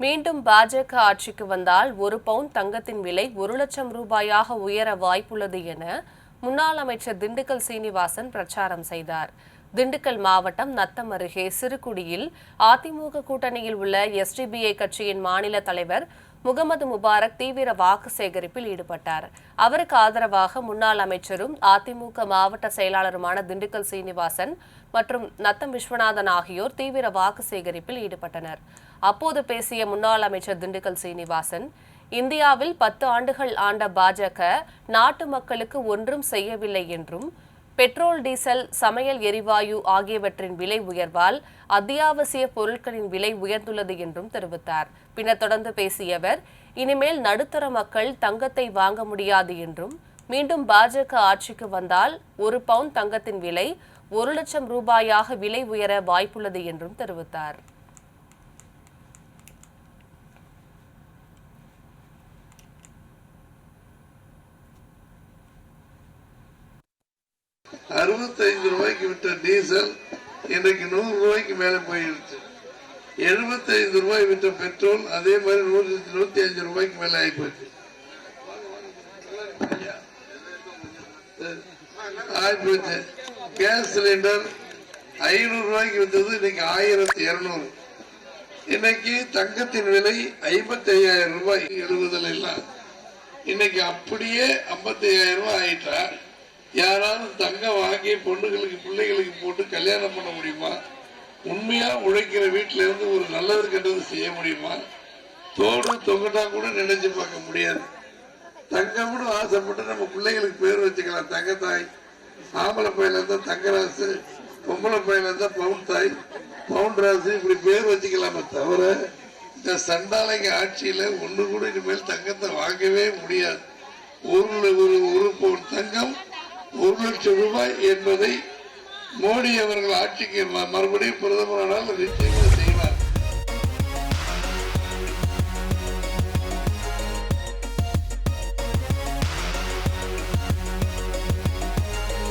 மீண்டும் பாஜக ஆட்சிக்கு வந்தால் ஒரு பவுன் தங்கத்தின் விலை ஒரு லட்சம் ரூபாயாக உயர வாய்ப்புள்ளது என முன்னாள் அமைச்சர் திண்டுக்கல் சீனிவாசன் பிரச்சாரம் செய்தார். திண்டுக்கல் மாவட்டம் நத்தம் அருகே சிறுகுடியில் அதிமுக கூட்டணியில் உள்ள எஸ்டிபிஐ கட்சியின் மாநில தலைவர் முகமது முபாரக் தீவிர வாக்கு சேகரிப்பில் ஈடுபட்டார். அவருக்கு ஆதரவாக முன்னாள் அமைச்சரும் அதிமுக மாவட்ட செயலாளருமான திண்டுக்கல் சீனிவாசன் மற்றும் நத்தம் விஸ்வநாதன் ஆகியோர் தீவிர வாக்கு சேகரிப்பில் ஈடுபட்டனர். அப்போது பேசிய முன்னாள் அமைச்சர் திண்டுக்கல் சீனிவாசன் இந்தியாவில் பத்து ஆண்டுகள் ஆண்ட பாஜக நாட்டு மக்களுக்கு ஒன்றும் செய்யவில்லை என்றும் பெட்ரோல் டீசல் சமையல் எரிவாயு ஆகியவற்றின் விலை உயர்வால் அத்தியாவசிய பொருட்களின் விலை உயர்ந்துள்ளது என்றும் தெரிவித்தார். பின்னர் தொடர்ந்து பேசிய அவர் இனிமேல் நடுத்தர மக்கள் தங்கத்தை வாங்க முடியாது என்றும் மீண்டும் பாஜக ஆட்சிக்கு வந்தால் ஒரு பவுன் தங்கத்தின் விலை ஒரு லட்சம் ரூபாயாக விலை உயர வாய்ப்புள்ளது என்றும் தெரிவித்தார். அறுபத்தைந்து ரூபாய்க்கு விட்ட டீசல் இன்றைக்கு நூறு ரூபாய்க்கு மேல போயிடுச்சு. எழுபத்தைந்து ரூபாய் விட்ட பெட்ரோல் அதே மாதிரி நூற்றி நூத்தி அஞ்சு ரூபாய்க்கு மேலே ஆகி போச்சு ஆகிப்போச்சு கேஸ் சிலிண்டர் ஐநூறு ரூபாய்க்கு வித்தது இன்னைக்கு ஆயிரத்தி இருநூறு. இன்னைக்கு தங்கத்தின் விலை ஐம்பத்தி ஐயாயிரம் ரூபாய். எழுபதுல இன்னைக்கு அப்படியே ஐம்பத்தி ஐயாயிரம் ரூபாய் ஆயிட்டா. யாராவது தங்கம் வாங்கி பொண்ணுங்களுக்கு பிள்ளைகளுக்கு போட்டு கல்யாணம் பண்ண முடியுமா? உண்மையா உழைக்கிற வீட்டுல இருந்து ஒரு நல்லது கெட்டது செய்ய முடியுமா? தோடு தொங்கட்டா கூட நினைச்சு பார்க்க முடியாது. தங்கம்னு ஆசைப்பட்டு நம்ம பிள்ளைகளுக்கு பேர் வச்சுக்கலாம். தங்கத்தாய் ஆம்பளை பையல இருந்தா தங்கராசு பொம்பளை பையல இருந்தா பவுன் தாய் பவுன் ராசு இப்படி பேர் வச்சுக்கலாமே தவிர இந்த சண்டாலைங்க ஆட்சியில ஒண்ணு கூட இனிமேல் தங்கத்தை வாங்கவே முடியாது. ஒரு ஒரு ஒரு பவுன் தங்கம் ஒரு லட்சம் ரூபாய் என்பதை மோடி அவர்கள் ஆட்சிக்கு ம- மறுபடியும் பிரதமரானால் நிச்சயமாக